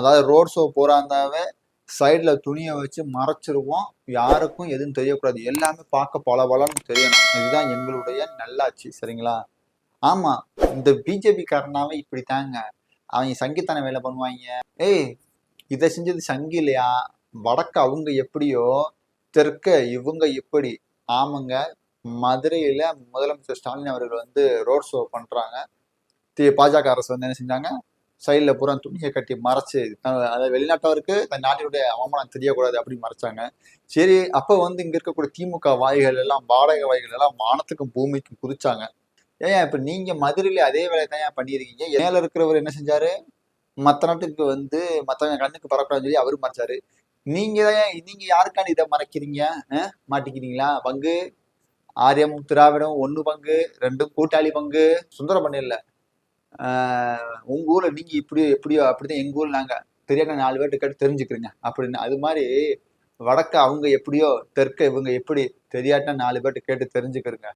அதாவது road show போறாந்தாவே சைடில் துணியை வச்சு மறைச்சிருவோம். யாருக்கும் எதுவும் தெரியக்கூடாது. எல்லாமே பார்க்க பல பலன்னு தெரியணும். இதுதான் எங்களுடைய நல்லாட்சி. சரிங்களா? ஆமாம் இந்த பிஜேபி காரனாவே இப்படி தாங்க அவங்க சங்கித்தன வேலை பண்ணுவாங்க. ஏய் இதை செஞ்சது சங்கி இல்லையா? வடக்க அவங்க எப்படியோ தெற்க இவங்க எப்படி? ஆமாங்க. மதுரையில் முதலமைச்சர் ஸ்டாலின் அவர்கள் வந்து ரோட் ஷோ பண்றாங்க. தி- பாஜக அரசு வந்து என்ன செஞ்சாங்க? சைடில் பூரா துணியை கட்டி மறைச்சு அதாவது வெளிநாட்டவருக்கு தன் நாட்டினுடைய அவமானம் தெரியக்கூடாது அப்படின்னு மறைச்சாங்க. சரி அப்போ வந்து இங்கே இருக்கக்கூடிய திமுக வாய்கள் எல்லாம் வாடகை வாய்கள் எல்லாம் வானத்துக்கும் பூமிக்கும் குதிச்சாங்க. ஏன் இப்போ நீங்கள் மதுரையில் அதே வேலையை தான் ஏன் பண்ணியிருக்கீங்க? மேல இருக்கிறவர் என்ன செஞ்சார்? மற்ற நாட்டுக்கு வந்து மற்றவங்க கண்ணுக்கு பரக்கூடாதுன்னு சொல்லி அவர் மறைச்சாரு. நீங்க தான் நீங்க யாருக்காண்டி இதை மறைக்கிறீங்க? மாட்டிக்கிறீங்களா? பங்கு? ஆரியம் திராவிடம் ஒன்று பங்கு ரெண்டும் கூட்டாளி பங்கு. சுந்தரம் இல்ல. உங்க ஊர்ல நீங்க இப்படியோ எப்படியோ அப்படிதான் எங்க ஊர்ல நாங்க தெரியாத நாலு பேர்ட்ட கேட்டு தெரிஞ்சுக்கிறீங்க. அப்படின்னு அது மாதிரி வடக்க அவங்க எப்படியோ தெற்க இவங்க எப்படி தெரியாட்டா நாலு பேர்ட்ட கேட்டு தெரிஞ்சுக்கிறங்க.